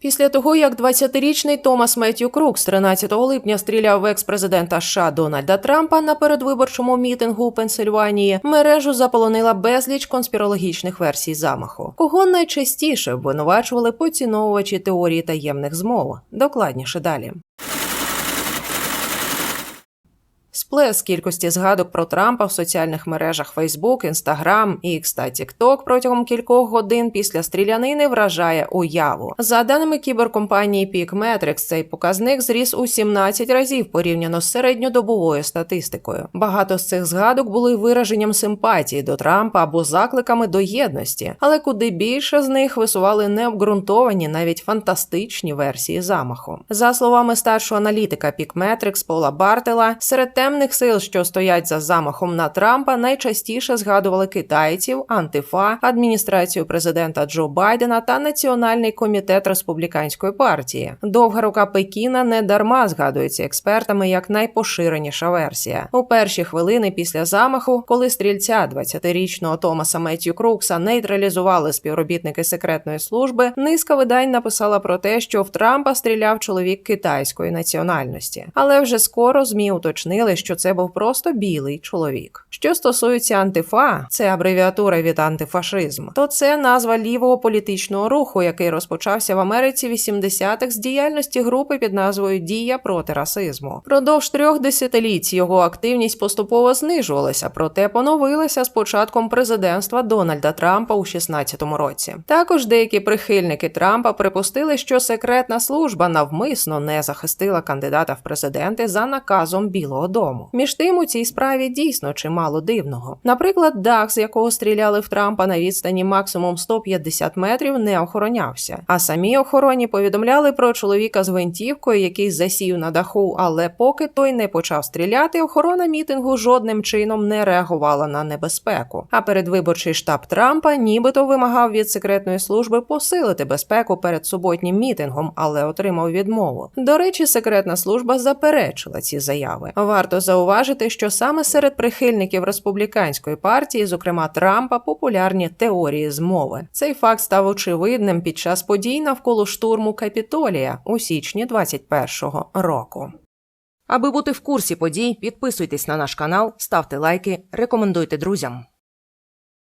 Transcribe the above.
Після того, як 20-річний Томас Меттью Крукс 13 липня стріляв в екс-президента США Дональда Трампа на передвиборчому мітингу у Пенсильванії, мережу заполонила безліч конспірологічних версій замаху. Кого найчастіше обвинувачували поціновувачі теорії таємних змов. Докладніше далі. Сплеск кількості згадок про Трампа в соціальних мережах Facebook, Instagram, X та TikTok протягом кількох годин після стрілянини вражає уяву. За даними кіберкомпанії PeakMetrics, цей показник зріс у 17 разів порівняно з середньодобовою статистикою. Багато з цих згадок були вираженням симпатії до Трампа або закликами до єдності, але куди більше з них висували необґрунтовані, навіть фантастичні версії замаху. За словами старшого аналітика PeakMetrics Пола Бартела, серед темних сил, що стоять за замахом на Трампа, найчастіше згадували китайців, антифа, адміністрацію президента Джо Байдена та Національний комітет республіканської партії. Довга рука Пекіна не дарма згадується експертами як найпоширеніша версія. У перші хвилини після замаху, коли стрільця 20-річного Томаса Меттью Крукса нейтралізували співробітники секретної служби, низка видань написала про те, що в Трампа стріляв чоловік китайської національності. Але вже скоро змі уточнили, що це був просто білий чоловік. Що стосується антифа, це абревіатура від антифашизм, то це назва лівого політичного руху, який розпочався в Америці 80-х з діяльності групи під назвою Дія проти расизму. Продовж трьох десятиліть його активність поступово знижувалася, проте поновилася з початком президентства Дональда Трампа у 16-му році. Також деякі прихильники Трампа припустили, що секретна служба навмисно не захистила кандидата в президенти за наказом Білого Дому. Між тим у цій справі дійсно чимало дивного. Наприклад, дах, з якого стріляли в Трампа на відстані максимум 150 метрів, не охоронявся. А самі охороні повідомляли про чоловіка з гвинтівкою, який засів на даху, але поки той не почав стріляти, охорона мітингу жодним чином не реагувала на небезпеку. А передвиборчий штаб Трампа нібито вимагав від секретної служби посилити безпеку перед суботнім мітингом, але отримав відмову. До речі, секретна служба заперечила ці заяви. Варто зауважити, що саме серед прихильників республіканської партії, зокрема Трампа, популярні теорії змови. Цей факт став очевидним під час подій навколо штурму Капітолія у січні 21-го року. Аби бути в курсі подій, підписуйтесь на наш канал, ставте лайки, рекомендуйте друзям.